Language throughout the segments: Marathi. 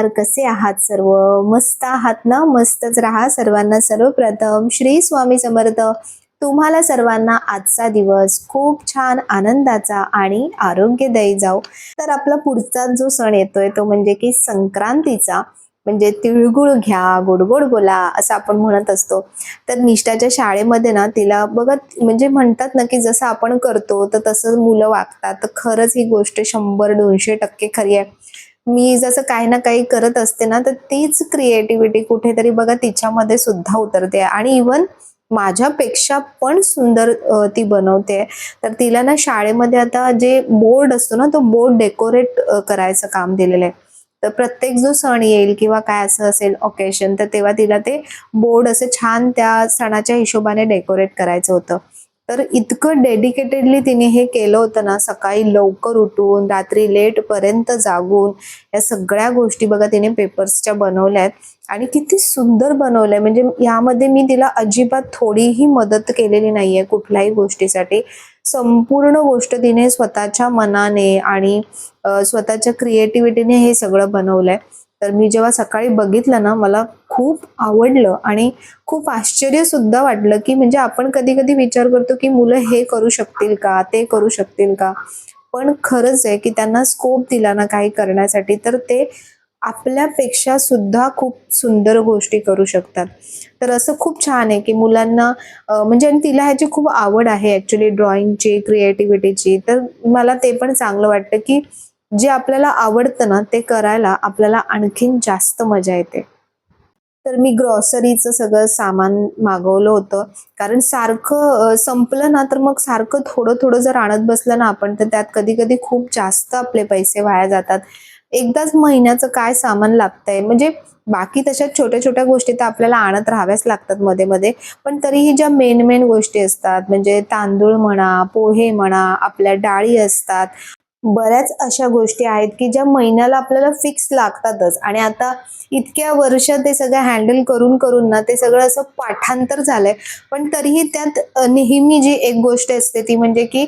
आहार कसे आहात सर्व? मस्त आहात ना? मस्तच राहा सर्वांना. सर्वप्रथम श्री स्वामी समर्थ. तुम्हाला सर्वांना आजचा दिवस खूप छान आनंदाचा आणि आरोग्यदायी जाऊ तर आपला पुढचा जो सण येतोय तो म्हणजे की संक्रांतीचा. म्हणजे तिळगुळ घ्या गोड गोड बोला असं आपण म्हणत असतो. तर निष्ठाच्या शाळेमध्ये ना तिला बघत म्हणजे म्हणतात ना की जसं आपण करतो तर तसं मुलं वागतात. तर खरंच ही गोष्ट शंभर दोनशे टक्के खरी आहे. मी जसं काही ना काही करत असते ना तर तीच क्रिएटिव्हिटी कुठेतरी बघा तिच्यामध्ये सुद्धा उतरते. आणि इवन माझ्यापेक्षा पण सुंदर ती बनवते. तर तिला ना शाळेमध्ये आता जे बोर्ड असतो ना तो बोर्ड डेकोरेट करायचं काम दिलेलं आहे. तर प्रत्येक जो सण येईल किंवा काय असं असेल ऑकेशन तर तेव्हा तिला ते बोर्ड असं छान त्या सणाच्या हिशोबाने डेकोरेट करायचं होतं. तर इतकं डेडिकेटेडली तिने हे केलं होतं ना सकाळी लवकर उठून रात्री लेट पर्यंत जागून या सगळ्या गोष्टी बघा तिने पेपर्सच्या बनवल्या आहेत. आणि किती सुंदर बनवलंय. म्हणजे यामध्ये मी तिला अजिबात थोडीही मदत केलेली नाहीये कुठल्याही गोष्टीसाठी. संपूर्ण गोष्ट तिने स्वतःच्या मनाने आणि स्वतःच्या क्रिएटिव्हिटीने हे सगळं बनवलंय. तर मी जेव्हा सकाळी बघितलं ना मला खूप आवडलं आणि खूप आश्चर्य सुद्धा वाटलं की म्हणजे आपण कधी कधी विचार करतो की मुलं हे करू शकतील का ते करू शकतील का? पण खरंच आहे की त्यांना स्कोप दिला ना काही करण्यासाठी तर ते आपल्यापेक्षा सुद्धा खूप सुंदर गोष्टी करू शकतात. तर असं खूप छान आहे की मुलांना म्हणजे आणि तिला ह्याची खूप आवड आहे ॲक्च्युली ड्रॉइंगची क्रिएटिव्हिटीची तर मला ते पण चांगलं वाटतं की जे आपल्याला आवडतं ना ते करायला आपल्याला आणखीन जास्त मजा येते. तर मी ग्रॉसरीचं सगळं सामान मागवलं होतं. कारण सारखं संपलं ना तर मग सारखं थोडं थोडं जर आणत बसलं ना आपण तर त्यात कधी कधी खूप जास्त आपले पैसे वाया जातात. एकदाच महिन्याचं काय सामान लागतंय? म्हणजे बाकी तशा छोट्या छोट्या गोष्टी तर आपल्याला आणत राहाव्याच लागतात मध्ये मध्ये पण तरीही ज्या मेन मेन गोष्टी असतात म्हणजे तांदूळ म्हणा पोहे म्हणा आपल्या डाळी असतात बऱ्याच अशा गोष्टी आहेत की ज्या महिन्याला आपल्याला फिक्स लागतातच. आणि आता इतक्या वर्ष ते सगळं हँडल करून करून ना ते सगळं असं पाठांतर झालंय. पण तरीही त्यात नेहमी जी एक गोष्ट असते ती म्हणजे की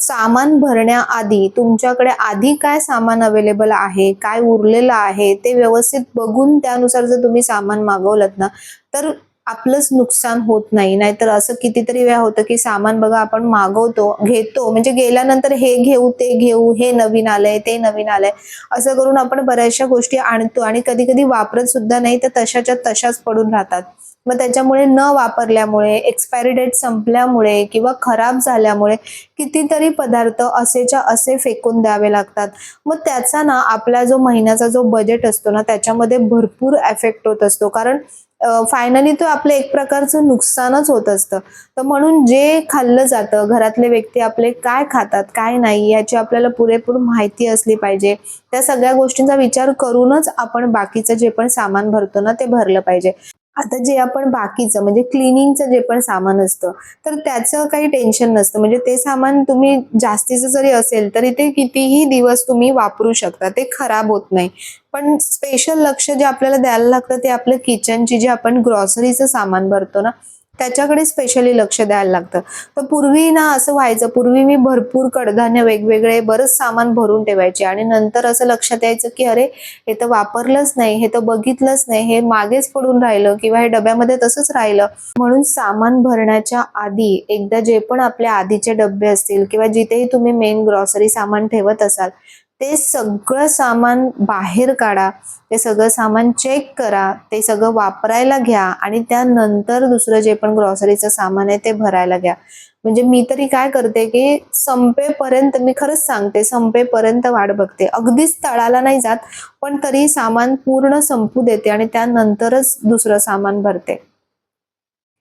सामान भरण्याआधी तुमच्याकडे आधी काय सामान अवेलेबल आहे काय उरलेलं आहे ते व्यवस्थित बघून त्यानुसार जर तुम्ही सामान मागवलं ना तर आपलंच नुकसान होत नाही. नाहीतर असं कितीतरी वेळा होतं की सामान बघा आपण मागवतो घेतो. म्हणजे गेल्यानंतर हे घेऊ ते घेऊ हे नवीन आलंय ते नवीन आलंय. असं करून आपण बऱ्याचशा गोष्टी आणतो. आणि कधी कधी वापरत सुद्धा नाही तर तशाच्या तशाच पडून राहतात. मग त्याच्यामुळे न वापरल्यामुळे एक्सपायरी डेट संपल्यामुळे किंवा खराब झाल्यामुळे कितीतरी पदार्थ असेच्या असे फेकून द्यावे लागतात. मग त्याचा ना आपला जो महिन्याचा जो बजेट असतो ना त्याच्यामध्ये भरपूर एफेक्ट होत असतो. कारण फायनली तो आपलं एक प्रकारचं नुकसानच होत असतं. तर म्हणून जे खाल्लं जातं घरातले व्यक्ती आपले काय खातात काय नाही याची आपल्याला पुरेपूर माहिती असली पाहिजे. त्या सगळ्या गोष्टींचा विचार करूनच आपण बाकीचं जे पण सामान भरतो ना ते भरलं पाहिजे. आता जे आपण बाकीचं म्हणजे क्लिनिंगचं जे पण सामान असतं तर त्याचं काही टेन्शन नसतं. म्हणजे ते सामान तुम्ही जास्तीचं जरी असेल तरी ते कितीही दिवस तुम्ही वापरू शकता. ते खराब होत नाही. पण स्पेशल लक्ष जे आपल्याला द्यायला लागतं ते आपलं किचनची जे आपण ग्रॉसरीचं सामान भरतो ना त्याच्याकडे स्पेशली लक्ष द्यायला लागतं. तर पूर्वी ना असं व्हायचं पूर्वी मी भरपूर कडधान्य वेगवेगळे बरंच सामान भरून ठेवायचे आणि नंतर असं लक्षात यायचं की अरे हे तर वापरलंच नाही हे तर बघितलंच नाही हे मागेच पडून राहिलं किंवा हे डब्यामध्ये तसंच राहिलं. म्हणून सामान भरण्याच्या आधी एकदा जे पण आपल्या आधीचे डबे असतील किंवा जिथेही तुम्ही मेन ग्रॉसरी सामान ठेवत असाल ते सगळं सामान बाहेर काढा ते सगळं सामान चेक करा ते सगळं वापरायला घ्या आणि त्यानंतर दुसरं जे पण ग्रॉसरीचं सामान आहे ते भरायला घ्या. म्हणजे मी तरी काय करते की संपेपर्यंत मी खरंच सांगते संपेपर्यंत वाट बघते. अगदीच तळाला नाही जात पण तरी सामान पूर्ण संपू देते आणि त्यानंतरच दुसरं सामान भरते.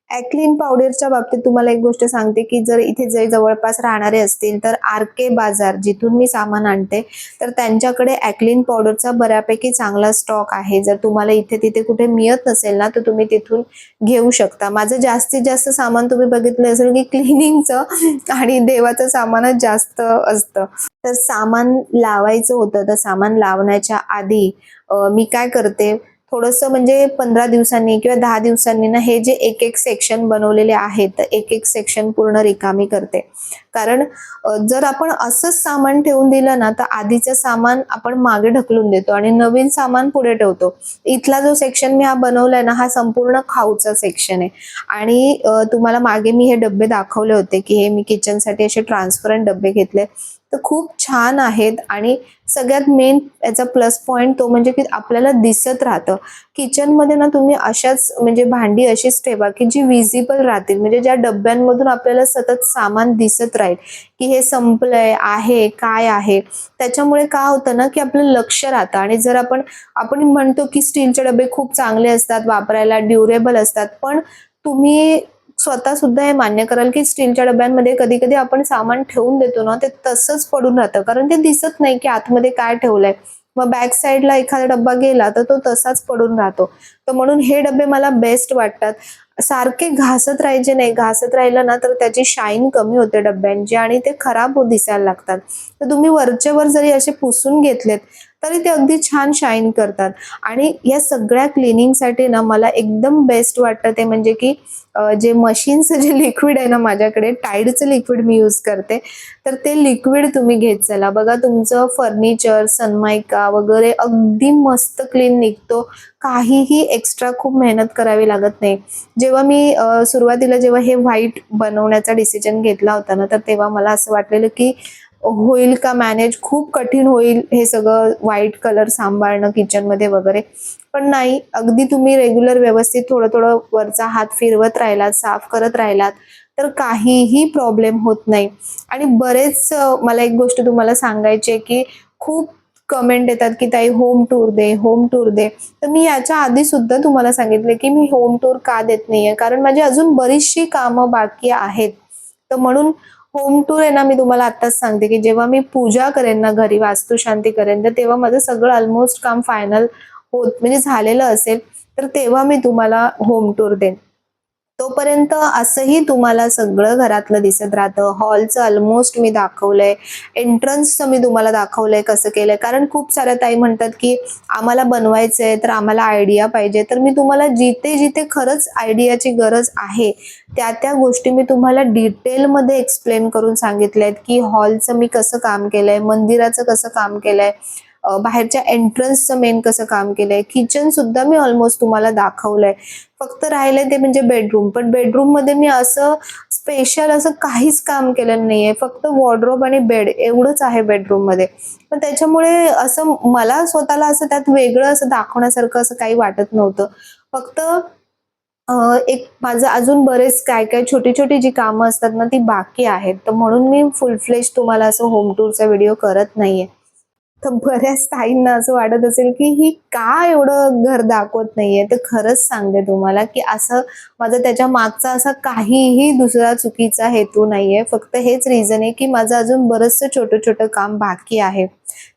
ॲक्लिन पावडरच्या बाबतीत तुम्हाला एक गोष्ट सांगते की जर इथे जे जवळपास राहणारे असतील तर आर के बाजार जिथून मी सामान आणते तर त्यांच्याकडे ॲक्लिन पावडरचा बऱ्यापैकी चांगला स्टॉक आहे. जर तुम्हाला इथे तिथे कुठे मिळत नसेल ना तर तुम्ही तिथून घेऊ शकता. माझं जास्तीत जास्त सामान तुम्ही बघितलं असेल की क्लिनिंगचं आणि देवाचं सामानच जास्त असतं. तर सामान लावायचं होतं. तर सामान लावण्याच्या आधी मी काय करते थोडंसं म्हणजे पंधरा दिवसांनी किंवा दहा दिवसांनी ना हे जे एक एक सेक्शन बनवलेले आहेत एक एक सेक्शन पूर्ण रिकामी करते. कारण जर आपण असंच सामान ठेवून दिलं ना तर आधीचं सामान आपण मागे ढकलून देतो आणि नवीन सामान पुढे ठेवतो. इथला जो सेक्शन मी हा बनवलाय ना हा संपूर्ण खाऊचा सेक्शन आहे. आणि तुम्हाला मागे मी हे डबे दाखवले होते की हे मी किचनसाठी असे ट्रान्सपरंट डबे घेतले. तर खूप छान आहेत. आणि सगळ्यात मेन याचा प्लस पॉईंट तो म्हणजे की आपल्याला दिसत राहतं. किचनमध्ये ना तुम्ही अशाच म्हणजे भांडी अशीच ठेवा की जी विजिबल राहतील. म्हणजे ज्या डब्यांमधून आपल्याला सतत सामान दिसत राहील. की हे संपलंय आहे काय आहे? त्याच्यामुळे का होतं ना की आपलं लक्ष राहतं. आणि जर आपण आपण म्हणतो की स्टीलचे डबे खूप चांगले असतात वापरायला ड्युरेबल असतात. पण तुम्ही स्वतः सुद्धा हे मान्य कराल की स्टीलच्या डब्यांमध्ये कधी कधी आपण सामान ठेवून देतो ना ते तसंच पडून राहतं. कारण ते दिसत नाही की आतमध्ये काय ठेवलंय. मग बॅक साईडला एखादा डब्बा गेला तर तो तसाच पडून राहतो. तर म्हणून हे डबे मला बेस्ट वाटतात. सारखे घासत राहायचे नाही. घासत राहिलं ना तर त्याची शाईन कमी होते डब्यांची आणि ते खराब दिसायला लागतात. तर तुम्ही वरचे वर जरी असे पुसून घेतलेत तरी ते अगदी छान शाईन करतात. आणि या सगळ्या क्लिनिंगसाठी ना मला एकदम बेस्ट वाटतं ते म्हणजे की जे मशीनचं जे लिक्विड आहे ना माझ्याकडे टाईडचं लिक्विड मी यूज करते. तर ते लिक्विड तुम्ही घेत चला. बघा तुमचं फर्निचर सनमायका वगैरे अगदी मस्त क्लीन निघतो. काहीही एक्स्ट्रा खूप मेहनत करावी लागत नाही. जेव्हा मी सुरुवातीला जेव्हा हे व्हाईट बनवण्याचा डिसिजन घेतला होता ना तर तेव्हा मला असं वाटलेलं की होईल का मॅनेज खूप कठीण होईल हे सगळं व्हाईट कलर सांभाळणं किचनमध्ये वगैरे. पण नाही अगदी तुम्ही रेग्युलर व्यवस्थित थोडं थोडं वरचा हात फिरवत राहिलात साफ करत राहिलात तर काहीही प्रॉब्लेम होत नाही. आणि बरेच मला एक गोष्ट तुम्हाला सांगायची आहे की खूप कमेंट येतात की ताई होम टूर दे होम टूर दे. तर मी याच्या आधी सुद्धा तुम्हाला सांगितले की मी होम टूर का देत नाहीये? कारण माझी अजून बरीचशी कामं बाकी आहेत. तर म्हणून होम टूर आहे ना मी तुम्हाला आत्ताच सांगते की जेव्हा मी पूजा करेन ना घरी वास्तुशांती करेन तर तेव्हा माझं सगळं ऑलमोस्ट काम फायनल होत म्हणजे झालेलं असेल तर तेव्हा मी तुम्हाला होम टूर देईन. तोपर्यंत असंही तुम्हाला सगळं घरातलं दिसत राहतं हॉलचं ऑलमोस्ट मी दाखवलंय एंट्रन्सचं मी तुम्हाला दाखवलंय कसं केलंय. कारण खूप साऱ्या ताई म्हणतात की आम्हाला बनवायचंय तर आम्हाला आयडिया पाहिजे. तर मी तुम्हाला जिथे जिथे खरंच आयडियाची गरज आहे त्या त्या गोष्टी मी तुम्हाला डिटेलमध्ये एक्सप्लेन करून सांगितल्या आहेत की हॉलचं मी कसं काम केलंय मंदिराचं कसं काम केलंय. बाहेरच्या एंट्रन्सचं मेन कसं काम केलंय? किचन सुद्धा मी ऑलमोस्ट तुम्हाला दाखवलंय. फक्त राहिलंय ते म्हणजे बेडरूम पण बेडरूममध्ये मी असं स्पेशल असं काहीच काम केलेलं नाहीये. फक्त वॉर्ड्रोब आणि बेड एवढंच आहे बेडरूममध्ये. पण त्याच्यामुळे असं मला स्वतःला असं त्यात वेगळं असं दाखवण्यासारखं असं काही वाटत नव्हतं. फक्त एक माझं अजून बरेच काय काय छोटी छोटी जी कामं असतात ना ती बाकी आहेत. तर म्हणून मी फुल फ्लेश तुम्हाला असं होम टूरचा व्हिडिओ करत नाहीये. तर बऱ्याच ताईंना असं वाटत असेल की ही का एवढं घर दाखवत नाहीये? तर खरंच सांगते तुम्हाला की असं माझं त्याच्या मागचा असा काहीही दुसरा चुकीचा हेतू नाहीये. फक्त हेच रिझन आहे की माझं अजून बरंचसं छोटं छोटं काम बाकी आहे.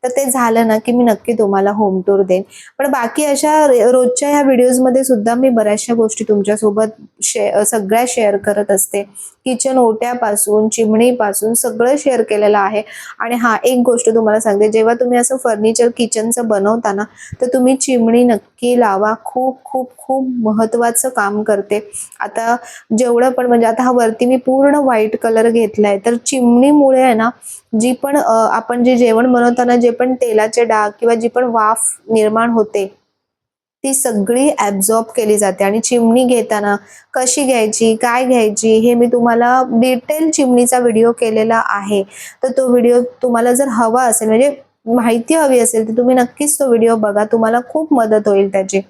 तर ते झालं ना की मी नक्की तुम्हाला होम टूर देईन. पण बाकी अशा रोजच्या ह्या व्हिडिओजमध्ये सुद्धा मी बऱ्याचशा गोष्टी तुमच्यासोबत शे सगळ्या शेअर करत असते. किचन ओट्यापासून चिमणीपासून सगळं शेअर केलेलं आहे. आणि हा एक गोष्ट तुम्हाला सांगते जेव्हा तुम्ही असं फर्निचर किचनचं बनवता ना तर तुम्ही चिमणी नक्की लावा. खूप खूप खूप महत्त्वाचं काम करते. आता जेवढं पण म्हणजे आता हा वरती मी पूर्ण व्हाईट कलर घेतलाय तर चिमणीमुळे आहे ना जी पण आपण जे जेवण बनवताना जे पण तेलाचे डाग किंवा जी पण वाफ निर्माण होते ती सगळी ॲब्झॉर्ब केली जाते. आणि चिमणी घेताना कशी घ्यायची काय घ्यायची हे मी तुम्हाला डिटेल चिमणीचा व्हिडिओ केलेला आहे. तर तो व्हिडिओ तुम्हाला जर हवा असेल म्हणजे माहिती हवी असेल तर तुम्ही नक्कीच तो व्हिडिओ बघा. तुम्हाला खूप मदत होईल त्याची.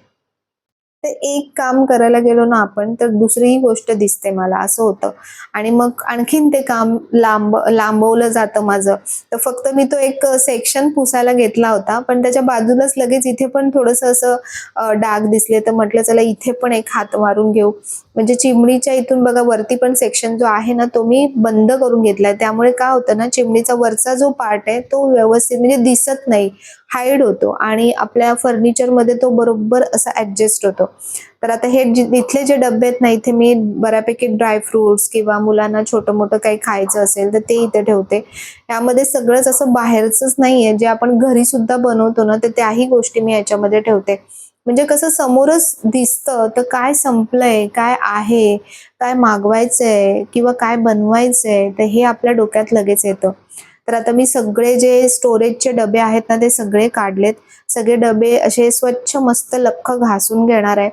तर एक काम करायला गेलो ना आपण तर दुसरीही गोष्ट दिसते मला असं होतं. आणि मग आणखीन ते काम लांब लांबवलं जातं माझं. तर फक्त मी तो एक सेक्शन पुसायला घेतला होता पण त्याच्या बाजूलाच लगेच इथे पण थोडंसं असं डाग दिसले. तर म्हटलं चला इथे पण एक हात मारून घेऊ. म्हणजे चिमणीच्या इथून बघा वरती पण सेक्शन जो आहे ना तो मी बंद करून घेतलाय. त्यामुळे काय होतं ना चिमणीचा वरचा जो पार्ट आहे तो व्यवस्थित म्हणजे दिसत नाही. हाईड होतो आणि आपल्या फर्निचरमध्ये तो बरोबर असा ऍडजस्ट होतो. तर आता हे इथले जे डबे आहेत ना इथे मी बऱ्यापैकी ड्रायफ्रुट्स किंवा मुलांना छोटं मोठं काही खायचं असेल तर ते इथे ठेवते. यामध्ये सगळंच असं बाहेरचंच नाहीये. जे आपण घरी सुद्धा बनवतो ना तर त्याही गोष्टी मी याच्यामध्ये ठेवते. म्हणजे कसं समोरच दिसतं तर काय संपलंय काय आहे काय मागवायचंय किंवा काय बनवायचंय तर हे आपल्या डोक्यात लगेच येतं. तर आता मी सगळे जे स्टोरेजचे डबे आहेत ना ते सगळे काढलेत. सगळे डबे असे स्वच्छ मस्त लख्ख घासून घेणार आहे.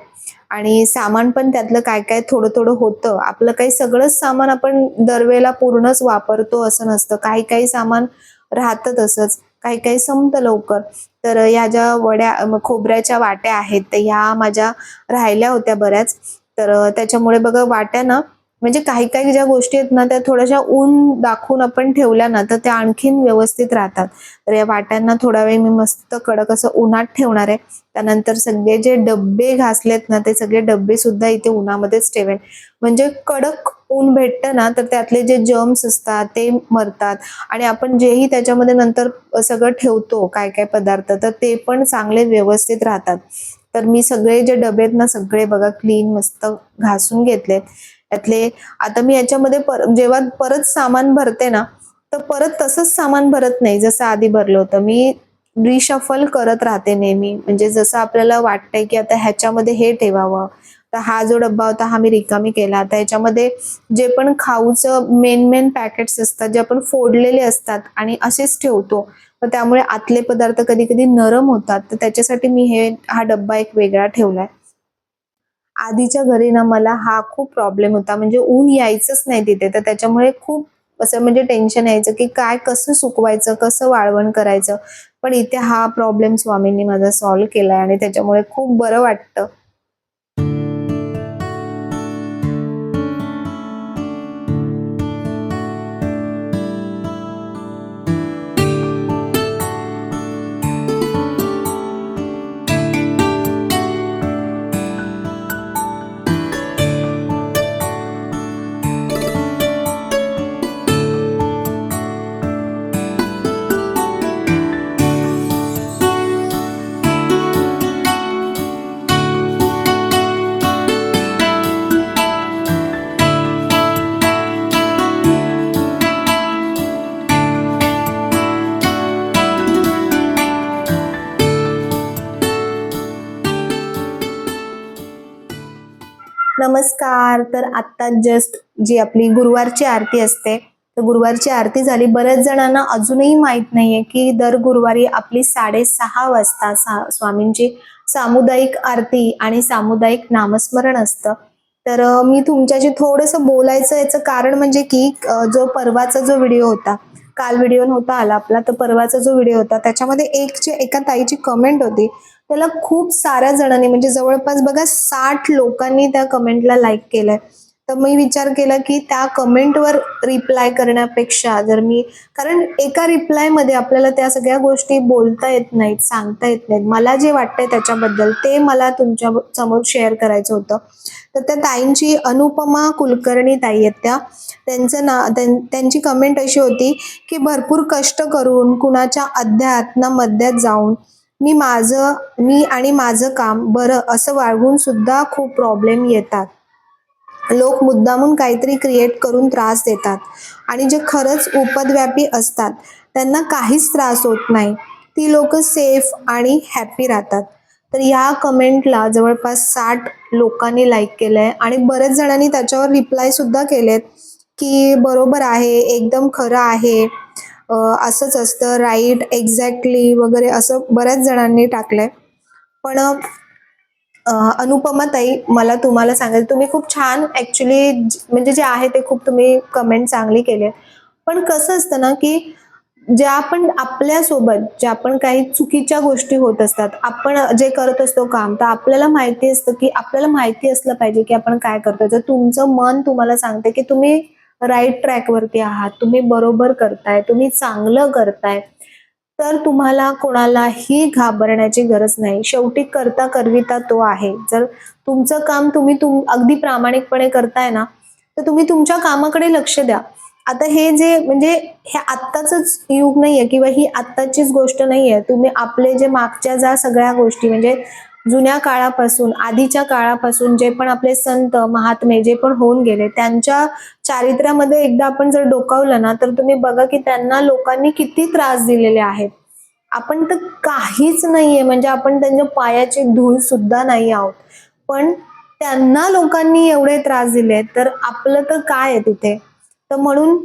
आणि सामान पण त्यातलं काय काय थोडं थोडं होतं. आपलं काही सगळंच सामान आपण दरवेळेला पूर्णच वापरतो असं नसतं. काही काही सामान राहतं तसंच. काही काही संपतं लवकर. तर ह्या ज्या वड्या खोबऱ्याच्या वाट्या आहेत तर ह्या माझ्या राहिल्या होत्या बऱ्याच. तर त्याच्यामुळे बघा वाट्या ना म्हणजे काही काही ज्या गोष्टी आहेत ना त्या थोड्याशा ऊन दाखवून आपण ठेवल्या ना तर त्या आणखीन व्यवस्थित राहतात. तर या वाट्यांना थोडा वेळ मी मस्त कडक असं उन्हात ठेवणार आहे. त्यानंतर सगळे जे डब्बे घासलेत ना ते सगळे डब्बे सुद्धा इथे उन्हामध्येच ठेवेन. म्हणजे कडक ऊन भेटतं ना तर त्यातले जे जर्म्स असतात ते मरतात. आणि आपण जेही त्याच्यामध्ये नंतर सगळं ठेवतो काय काय पदार्थ तर ते पण चांगले व्यवस्थित राहतात. तर मी सगळे जे डबे आहेत ना सगळे बघा क्लीन मस्त घासून घेतलेत. त्यातले. आता मी याच्यामध्ये पर जेव्हा परत सामान भरते ना तर परत तसंच सामान भरत नाही. जसं आधी भरलं होतं. मी रिशफल करत राहते नेहमी. म्हणजे जसं आपल्याला वाटतंय की आता ह्याच्यामध्ये हे ठेवावं. तर हा जो डब्बा होता हा मी रिकामी केला. आता याच्यामध्ये जे पण खाऊचं मेन मेन पॅकेट्स असतात जे आपण फोडलेले असतात आणि असेच ठेवतो तर त्यामुळे आतले पदार्थ कधी कधी नरम होतात. तर त्याच्यासाठी मी हे हा डब्बा एक वेगळा ठेवलाय. आधीच्या घरी ना मला हा खूप प्रॉब्लेम होता. म्हणजे ऊन यायचंच नाही तिथे. तर त्याच्यामुळे खूप असं म्हणजे टेन्शन यायचं की काय कसं सुकवायचं कसं वाळवण करायचं. पण इथे हा प्रॉब्लेम स्वामींनी माझा सॉल्व्ह केलाय आणि त्याच्यामुळे खूप बरं वाटतं. नमस्कार. तर आत्ता जस्ट जी आपली गुरुवारची आरती असते तर गुरुवारची आरती झाली. बऱ्याच जणांना अजूनही माहीत नाहीये की दर गुरुवारी आपली साडेसहा वाजता सा स्वामींची सामुदायिक आरती आणि सामुदायिक नामस्मरण असतं. तर मी तुमच्याशी थोडंसं बोलायचं याचं कारण म्हणजे की जो परवाचा जो व्हिडिओ होता काल व्हिडिओ नव्हता आला आपला तर परवाचा जो व्हिडिओ होता त्याच्यामध्ये एक जे एका ताईची कमेंट होती. त्याला खूप साऱ्या जणांनी म्हणजे जवळपास बघा साठ लोकांनी त्या कमेंटला लाईक केलंय. तर मी विचार केला की त्या कमेंटवर रिप्लाय करण्यापेक्षा जर मी कारण एका रिप्लायमध्ये आपल्याला त्या सगळ्या गोष्टी बोलता येत नाहीत सांगता येत नाहीत. मला जे वाटतंय त्याच्याबद्दल ते मला तुमच्यासमोर शेअर करायचं होतं. तर त्या ताईंची अनुपमा कुलकर्णी ताई आहेत त्या. त्यांचं ना त्यांची कमेंट अशी होती की भरपूर कष्ट करून कुणाच्या अध्यात ना मध्यात जाऊन मी माझं मी आणि माझं काम बरं असं वाढवून सुद्धा खूप प्रॉब्लेम येतात. लोक मुद्दामून काहीतरी क्रिएट करून त्रास देतात. आणि जे खरंच उपदव्यापी असतात त्यांना काहीच त्रास होत नाही. ती लोक सेफ आणि हॅपी राहतात. तर या कमेंटला जवळपास साठ लोकांनी लाईक केलं आहे आणि बरेच जणांनी त्याच्यावर रिप्लायसुद्धा केले केलेत की बरोबर आहे एकदम खरं आहे. असंच असतं. राईट एक्झॅक्टली वगैरे असं बऱ्याच जणांनी टाकलंय. पण अनुपमा ताई मला तुम्हाला सांगायचं तुम्ही खूप छान ऍक्च्युली म्हणजे जे आहे ते खूप तुम्ही कमेंट चांगली केले पण कसं असतं ना की ज्या आपण आपल्यासोबत ज्या आपण काही चुकीच्या गोष्टी होत असतात आपण जे करत असतो काम तर आपल्याला माहिती असतं की आपल्याला माहिती असलं पाहिजे की आपण काय करतो जर तुमचं मन तुम्हाला सांगते की तुम्ही राईट ट्रॅकवरती आहात. तुम्ही बरोबर करताय तुम्ही चांगलं करताय तर तुम्हाला कोणालाही घाबरण्याची गरज नाही. शेवटी करता करविता तो आहे. जर तुमचं काम तुम्ही तुम अगदी प्रामाणिकपणे करताय ना तर तुम्ही तुमच्या कामाकडे लक्ष द्या. आता हे जे म्हणजे हे आत्ताच युग नाहीये किंवा ही आत्ताचीच गोष्ट नाहीये. तुम्ही आपले जे मागच्या ज्या सगळ्या गोष्टी म्हणजे जुन्या काळापासून आधीच्या काळापासून जे पण आपले संत महात्मे जे पण होऊन गेले त्यांच्या चारित्र्यामध्ये एकदा आपण जर डोकावलं ना तर तुम्ही बघा की त्यांना लोकांनी किती त्रास दिलेले आहेत. आपण तर काहीच नाहीये म्हणजे आपण त्यांच्या पायाची धूळ सुद्धा नाही आहोत. पण त्यांना लोकांनी एवढे त्रास दिले तर आपलं तर काय आहे तिथे? तर म्हणून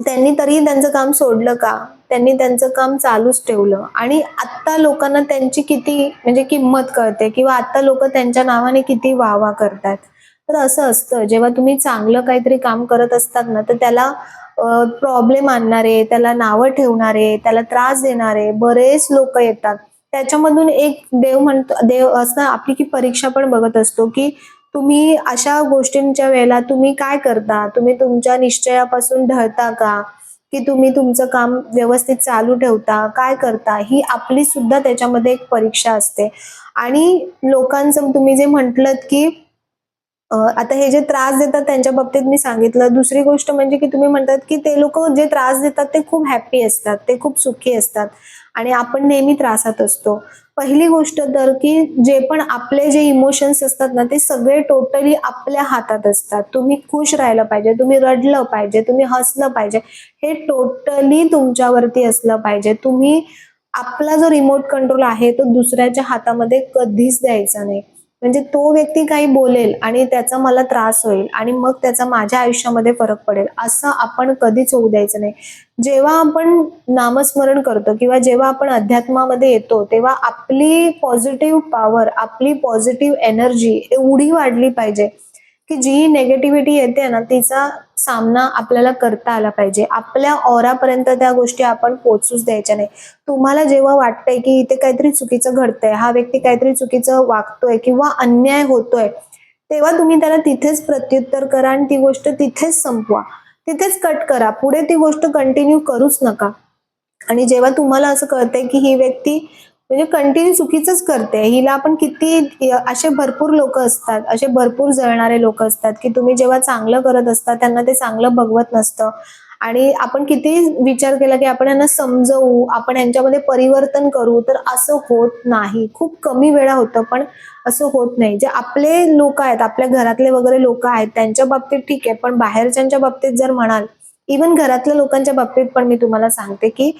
त्यांनी तरी त्यांचं काम सोडलं का? त्यांनी त्यांचं काम चालूच ठेवलं. आणि आत्ता लोकांना त्यांची किती म्हणजे किंमत कळते किंवा आत्ता लोक त्यांच्या नावाने किती वाहवा करतात. तर असं असतं. जेव्हा तुम्ही चांगलं काहीतरी काम करत असतात ना तर त्याला प्रॉब्लेम आणणारे त्याला नावं ठेवणारे त्याला त्रास देणारे बरेच लोक येतात. त्याच्यामधून एक देव म्हणतो देव असं आपली की परीक्षा पण बघत असतो की तुम्ही अशा गोष्टींच्या वेळेला तुम्ही काय करता? तुम्ही तुमच्या निश्चयापासून ढळता का? की तुम्ही तुमचं काम व्यवस्थित चालू ठेवता काय करता ही आपली सुद्धा त्याच्यामध्ये एक परीक्षा असते. आणि लोकांचं तुम्ही जे म्हटलं की आता हे जे त्रास देतात त्यांच्या बाबतीत मी सांगितलं. दुसरी गोष्ट म्हणजे की तुम्ही म्हणतात की ते लोक जे त्रास देतात ते खूप हॅप्पी असतात ते खूप सुखी असतात आणि आपण नेहमी त्रासात असतो. पहिली गोष्ट तर की जे पण आपले जे इमोशन्स असतात ना ते सगळे टोटली आपल्या हातात असतात. तुम्ही खुश राहिलं पाहिजे तुम्ही रडलं पाहिजे तुम्ही हसलं पाहिजे हे टोटली तुमच्यावरती असलं पाहिजे. तुम्ही आपला जो रिमोट कंट्रोल आहे तो दुसऱ्याच्या हातामध्ये कधीच द्यायचा नाही. म्हणजे तो व्यक्ती काही बोलेल आणि त्याचा मला त्रास होईल आणि मग त्याचा माझ्या आयुष्यामध्ये फरक पडेल असं आपण कधीच होऊ द्यायचं नाही. जेव्हा आपण नामस्मरण करतो किंवा जेव्हा आपण अध्यात्मामध्ये येतो तेव्हा आपली पॉझिटिव्ह पॉवर आपली पॉझिटिव्ह एनर्जी एवढी वाढली पाहिजे की जी नेगेटिव्हिटी येते ना तिचा सामना आपल्याला करता आला पाहिजे. आपल्या ओरापर्यंत त्या गोष्टी आपण पोचूच द्यायच्या नाही. तुम्हाला जेव्हा वाटतंय की इथे काहीतरी चुकीचं घडतंय हा व्यक्ती काहीतरी चुकीचं वागतोय किंवा अन्याय होतोय तेव्हा तुम्ही त्याला तिथेच प्रत्युत्तर करा आणि ती गोष्ट तिथेच संपवा. तिथेच कट करा. पुढे ती गोष्ट कंटिन्यू करूच नका. आणि जेव्हा तुम्हाला असं कळतंय की ही व्यक्ती म्हणजे कंटिन्यू चुकीचंच करते. हिला आपण किती असे भरपूर लोक असतात असे भरपूर जळणारे लोक असतात की तुम्ही जेव्हा चांगलं करत असता त्यांना ते चांगलं बघवत नसतं. आणि आपण किती विचार केला की आपण यांना समजवू आपण यांच्यामध्ये परिवर्तन करू तर असं होत नाही. खूप कमी वेळा होतं पण असं होत नाही. जे आपले लोक आहेत आपल्या घरातले वगैरे लोक आहेत त्यांच्या बाबतीत ठीक आहे पण बाहेरच्यांच्या बाबतीत जर म्हणाल इवन घरातल्या लोकांच्या बाबतीत पण मी तुम्हाला सांगते की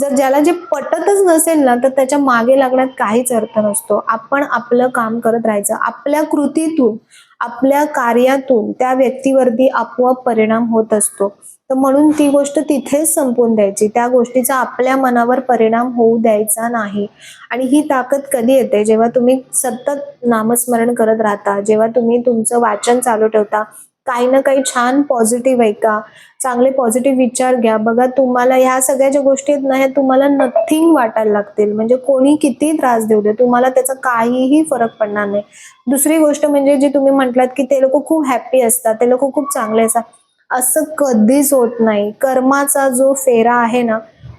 जर ज्याला जे पटतच नसेल ना तर त्याच्यामागे लागण्यात काहीच अर्थ नसतो. आपण आपलं काम करत राहायचं. आपल्या कृतीतून आपल्या कार्यातून त्या व्यक्तीवरती आपोआप परिणाम होत असतो. तर म्हणून ती गोष्ट तिथेच संपवून द्यायची. त्या गोष्टीचा आपल्या मनावर परिणाम होऊ द्यायचा नाही. आणि ही ताकद कधी येते? जेव्हा तुम्ही सतत नामस्मरण करत राहता जेव्हा तुम्ही तुमचं वाचन चालू ठेवता काही ना काही छान पॉझिटिव्ह ऐका चांगले पॉझिटिव्ह विचार घ्या. बघा तुम्हाला ह्या सगळ्या ज्या गोष्टी आहेत ना ह्या तुम्हाला नथिंग वाटायला लागतील. म्हणजे कोणी किती त्रास देऊ दे तुम्हाला त्याचा काहीही फरक पडणार नाही. दुसरी गोष्ट म्हणजे जी तुम्ही म्हटलात की ते लोक खूप हॅप्पी असतात ते लोक खूप चांगले असतात. असं कधीच होत नाही. कर्माचा जो फेरा आहे ना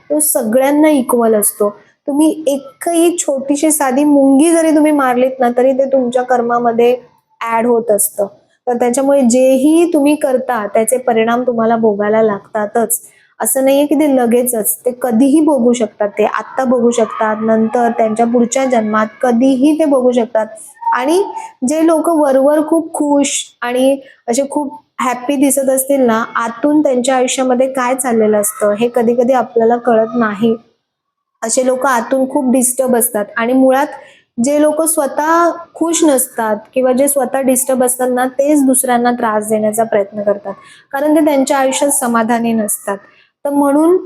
तो सगळ्यांना इक्वल असतो. तुम्ही एकही छोटीशी साधी मुंगी जरी तुम्ही मारलीत ना तरी ते तुमच्या कर्मामध्ये ऍड होत असतं. तर त्याच्यामुळे जेही तुम्ही करता त्याचे परिणाम तुम्हाला भोगायला लागतातच. असं नाहीये की ते लगेचच ते कधीही भोगू शकतात. ते आत्ता बघू शकतात नंतर त्यांच्या पुढच्या जन्मात कधीही ते बघू शकतात. आणि जे लोक वरवर खूप खुश आणि असे खूप हॅप्पी दिसत असतील ना आतून त्यांच्या आयुष्यामध्ये काय चाललेलं असतं हे कधी कधी आपल्याला कळत नाही. असे लोक आतून खूप डिस्टर्ब असतात. आणि मुळात जे लोक स्वतः खुश नसतात किंवा जे स्वतः डिस्टर्ब असतात ना तेच दुसऱ्यांना त्रास देण्याचा प्रयत्न करतात. कारण ते त्यांच्या आयुष्यात समाधानी नसतात. तर म्हणून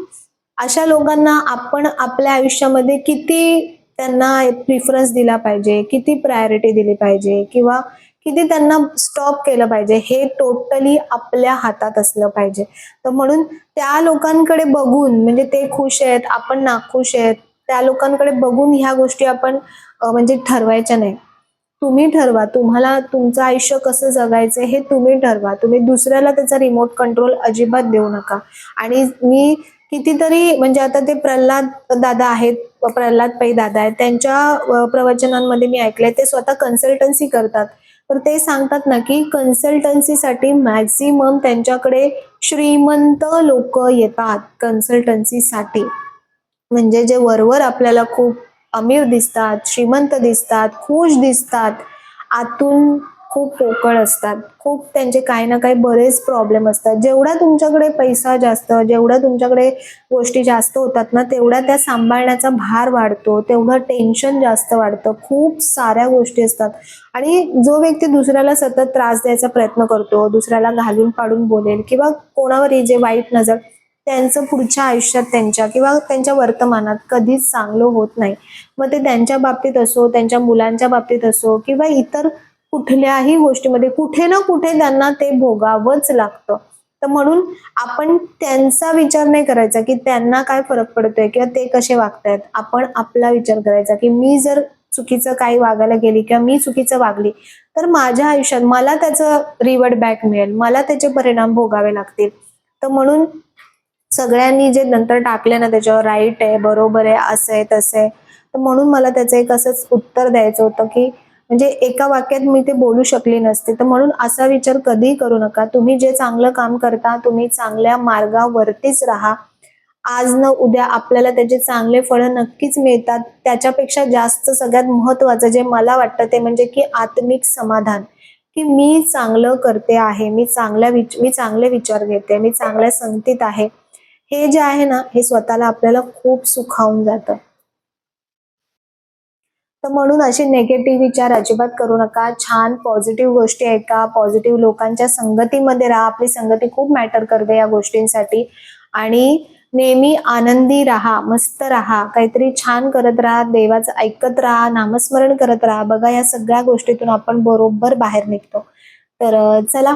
अशा लोकांना आपण आपल्या आयुष्यामध्ये किती त्यांना प्रिफरन्स दिला पाहिजे किती प्रायोरिटी दिली पाहिजे किंवा किती त्यांना स्टॉप केलं पाहिजे हे टोटली आपल्या हातात असलं पाहिजे. तर म्हणून त्या लोकांकडे बघून म्हणजे ते खुश आहेत आपण नाखुश आहेत त्या लोकांकडे बघून ह्या गोष्टी आपण म्हणजे ठरवायच्या नाही. तुम्ही ठरवा तुम्हाला तुमचं आयुष्य कसं जगायचं हे तुम्ही ठरवा. तुम्ही दुसऱ्याला त्याचा रिमोट कंट्रोल अजिबात देऊ नका. आणि मी कितीतरी म्हणजे आता ते प्रल्हाद दादा आहेत प्रल्हाद पै दादा आहेत त्यांच्या प्रवचनांमध्ये मी ऐकलंय ते स्वतः कन्सल्टन्सी करतात. तर ते सांगतात ना की कन्सल्टन्सीसाठी मॅक्झिमम त्यांच्याकडे श्रीमंत लोक येतात कन्सल्टन्सीसाठी म्हणजे जे वरवर आपल्याला खूप अमीर दिसतात श्रीमंत दिसतात खुश दिसतात आतून खूप पोकळ असतात. खूप त्यांचे काही ना काही बरेच प्रॉब्लेम असतात. जेवढा तुमच्याकडे पैसा जास्त जेवढा तुमच्याकडे गोष्टी जास्त होतात ना तेवढा त्या सांभाळण्याचा भार वाढतो तेवढं टेन्शन जास्त वाढतं. खूप साऱ्या गोष्टी असतात. आणि जो व्यक्ती दुसऱ्याला सतत त्रास द्यायचा प्रयत्न करतो दुसऱ्याला घालून पाडून बोलेल किंवा कोणावर जे वाईट नजर त्यांचं पुढच्या आयुष्यात त्यांच्या किंवा त्यांच्या वर्तमानात कधीच चांगलं होत नाही. मग ते त्यांच्या बाबतीत असो त्यांच्या मुलांच्या बाबतीत असो किंवा इतर कुठल्याही गोष्टीमध्ये कुठे ना कुठे त्यांना ते भोगावंच लागतं. तर म्हणून आपण त्यांचा विचार नाही करायचा की त्यांना काय फरक पडतोय किंवा ते कसे वागतायत. आपण आपला विचार करायचा की मी जर चुकीचं काही वागायला गेली किंवा मी चुकीचं वागली तर माझ्या आयुष्यात मला त्याचं रिवर्ड बॅक मिळेल. मला त्याचे परिणाम भोगावे लागतील. तर म्हणून सगळ्यांनी जे नंतर टाकले ना त्याच्यावर राईट आहे बरोबर आहे असं आहे तसं आहे. तर म्हणून मला त्याचं एक असंच उत्तर द्यायचं होतं की म्हणजे एका वाक्यात मी ते बोलू शकली नसते. तर म्हणून असा विचार कधीही करू नका. तुम्ही जे चांगलं काम करता तुम्ही चांगल्या मार्गावरतीच राहा. आज न उद्या आपल्याला त्याचे चांगले फळं नक्कीच मिळतात. त्याच्यापेक्षा जास्त सगळ्यात महत्वाचं जे मला वाटतं ते म्हणजे की आत्मिक समाधान. की मी चांगलं करते आहे मी चांगल्या विच मी चांगले विचार घेते मी चांगल्या संगतीत आहे. हे जे आहे ना हे स्वतःला आपल्याला खूप सुखावून जातं. तर म्हणून असे नेगेटिव्ह विचार अजिबात करू नका. छान पॉझिटिव्ह गोष्टी ऐका. पॉझिटिव्ह लोकांच्या संगतीमध्ये राहा. आपली संगती खूप मॅटर करते या गोष्टींसाठी. आणि नेहमी आनंदी राहा. मस्त राहा. काहीतरी छान करत राहा. देवाचं ऐकत राहा. नामस्मरण करत राहा. बघा या सगळ्या गोष्टीतून आपण बरोबर बाहेर निघतो. तर चला.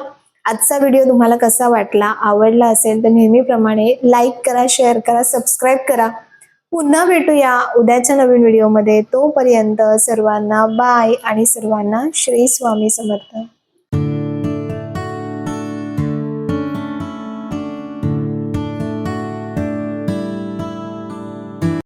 आजचा व्हिडिओ तुम्हाला कसा वाटला आवडला असेल तर नेहमीप्रमाणे लाईक करा शेअर करा सबस्क्राईब करा. पुन्हा भेटूया उद्याच्या नवीन व्हिडिओमध्ये तोपर्यंत सर्वांना बाय आणि सर्वांना श्री स्वामी समर्थ.